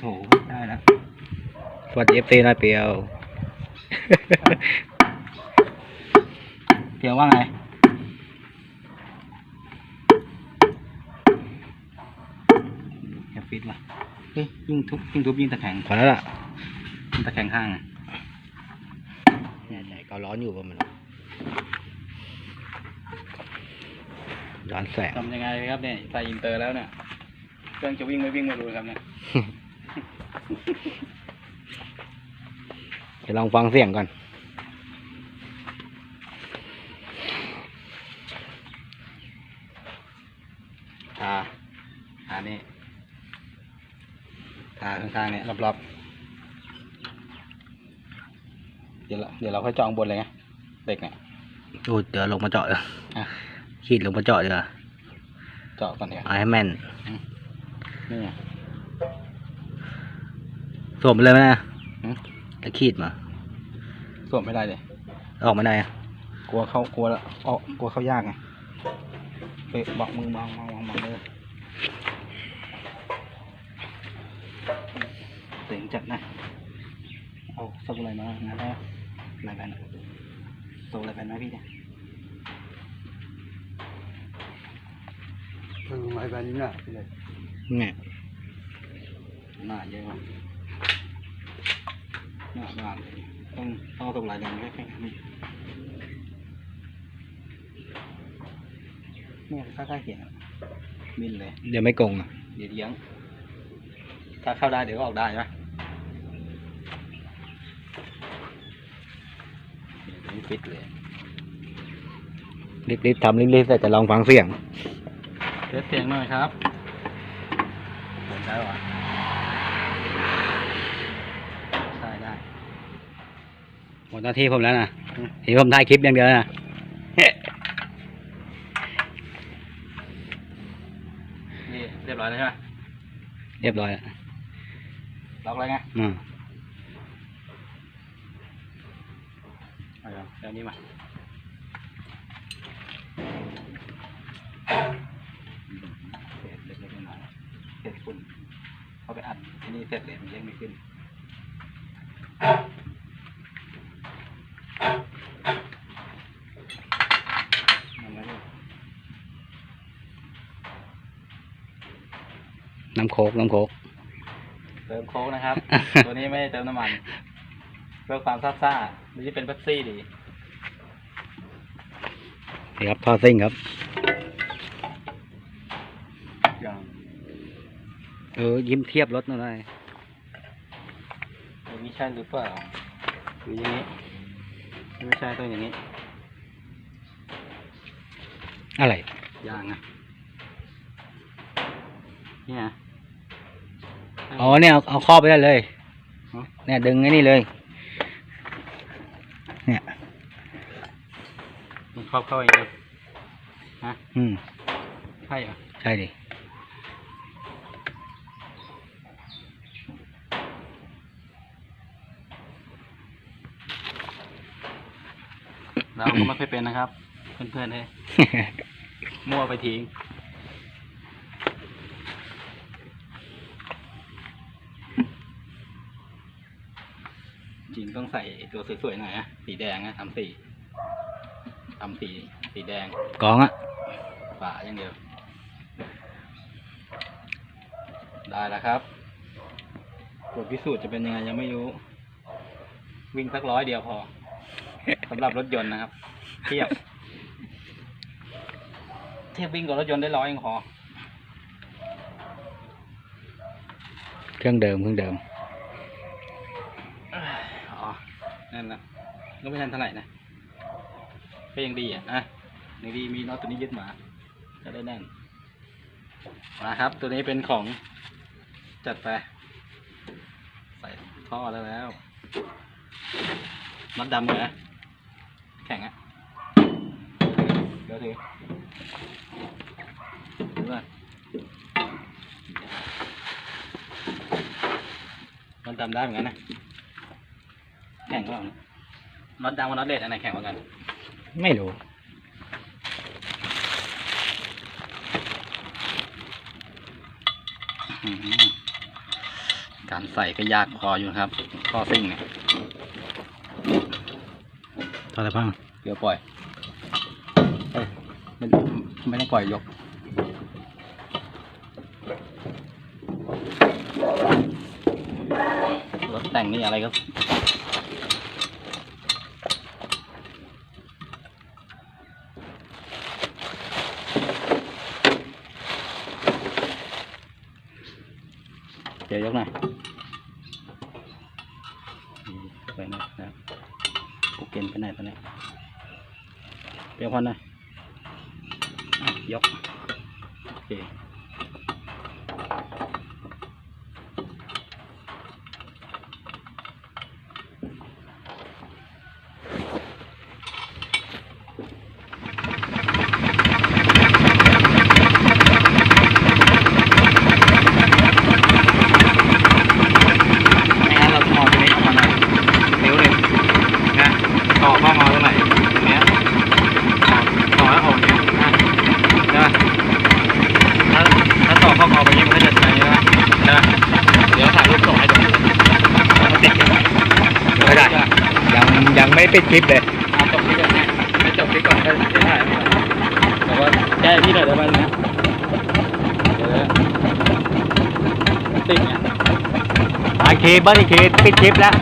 โถได้แล้วสวัสดีเอฟซีนะเปียวเพียวว่าไง แคฟิตว่ะเฮ้ยยิ่งทุบยิ่งทุบยิ่งตะแคงพอแล้วล่ะยิ่งตะแคงข้างอะเนี่ยไหนก็ร้อนอยู่ประมาณย้อนแสงทำยังไงครับเนี่ยใส่อินเตอร์แล้วเนี่ย เครื่องจะวิ่งไม่วิ่งไม่รู้ครับเนี่ย เดี๋ยวลองฟังเสียงก่อน ทา ทานี่ ทาข้างๆเนี่ยรอบๆ เดี๋ยวเราเดี๋ยวเราค่อยเจาะข้างบนเลยไงเด็กเนี่ยโอ้เดี๋ยวลงมาเจาะเลยอะขีดลงมาเจาะเดี๋ยวาเจาะก่อนเดี๋ยวเอาให้แม่น นี่ไง สวมไปเลยไหมนะหืมแล้วขีดมา สวมไม่ได้เลย ออกมาได้อะกลัวเข้ากลัวแล้วออกกลัวเข้ายากไงไปบอกมือมองมองมองมองเลยเสียงจัดนะ เอาโซ่อะไรมางั้นแล้วอะไรแบนโซ่อะไรแบนไหมพี่เนี่ยเออไม่แบบนี้นะเลยเนี่ยหน้าเยอะมาก หน้าบานต้องต้องเอาตรงลายแดงแค่ๆนี้เนี่ยค่าๆเขียนอะมินเลยเดี๋ยวไม่โกงอะเดี๋ยวเลี้ยง ถ้าเข้าได้เดี๋ยวก็ออกได้ใช่ไหมเดี๋ยวนี้ฟิตเลยรีบๆทำรีบๆแต่จะลองฟังเสียงเทสเสียงหน่อยครับเปิดได้ปะใช่ได้ หมดหน้าที่ผมแล้วนะอืมทีผมถ่ายคลิปอย่างเดียวนะนี่เรียบร้อยแล้วใช่ไหมเรียบร้อยแล้วล็อกแล้วไงอืมเอาเดี๋ยวเดี๋ยวนี้มาเศษเล็กๆน้อยๆเศษฝุ่นเอาไปอัดอันนี้เสร็จเลยมันเลี้ยงไม่ขึ้น เอามาดิ น้ำโคกน้ำโคกเติมโค้กนะครับ ตัวนี้ไม่ได้เติมน้ำมัน เพื่อความซ่าซ่าๆหรือจะเป็นเบปซี่ดี นี่ครับท่อซิ่งครับ อย่างเออยิ้มเทียบรถหน่อยอย่างนี้ใช่หรือเปล่าหรืออย่างนี้ ไม่ใช่ต้องอย่างนี้ อะไรยางอะนี่ไง อ๋อเนี่ยเอาเอาครอบไปได้เลย ฮะ เนี่ยดึงไอ้นี่เลย เนี่ยมันครอบเข้าเองเลยฮะอืมใช่เหรอใช่ดิเราก็ไม่ค่อยเป็นนะครับ เพื่อนๆเลยมั่วไปทิ้ง ริงต้องใส่ตัวสวยๆหน่อยนะสีแดงนะทำสีทำสีสีแดงกองอะฝาอย่างเดียว ได้แล้วครับบทพิสูจน์จะเป็นยังไงยังไม่รู้ วิ่งสักร้อยเดียวพอสำหรับรถยนต์นะครับ เทียบ เทียบวิ่งกับรถยนต์ได้ร้อยยังพอเครื่องเดิมเครื่องเดิม อ๋อ นั่นนะก็ไม่ทันเท่าไหร่นะก็ยังดีอะนะยังดีมีน็อตตัวนี้ยึดมาจะได้แน่นมาครับ ตัวนี้เป็นของจัดไป ใส่ท่อแล้วแล้วน็อตดำเลยนะแข็งอะเดี๋ยวถือดูก่อนน็อตดำได้เหมือนกันนะ แข่งก็แบบน็อตดำกับน็อตเลดอันไหนแข่งกว่ากัน ไม่รู้อื้อหือการใส่ก็ยากพออยู่นะครับข้อซิ่งเนี่ยทำอะไรบ้างเดี๋ยวปล่อยเอ้ยไม่ไม่ต้องปล่อยยก รถแต่งนี่อะไรก็ เดี๋ยวยกหน่อยไปนะครับกูเกณฑ์ไปไหนตอนนี้เปียกพอนหน่อยอะยก โอเค ไม่งั้นเราจะมองตรงนี้ออกมาหน่อยนิ้วหนึ่งนะต่อข้อมอตรงไหนตรงเนี้ยต่อต่อแล้วออกนิ้วนะใช่ไหมถ้าถ้าต่อข้อมอไปนี้มันก็จะใช่ไหมใช่ไหมเดี๋ยวถ่ายรูปส่งให้ดูมันติดกันไหม ไม่ได้ ยังยังไม่ ปิดคลิปเลยเอาจบคลิปก่อนนะไม่จบคลิปก่อนก็จะถ่ายไม่ได้แต่ว่าแก้พี่หน่อยได้ไหมนะเดี๋ยวนะติดเนี่ย โอเคเบิร์ดอีกทีปิดคลิปแล้ว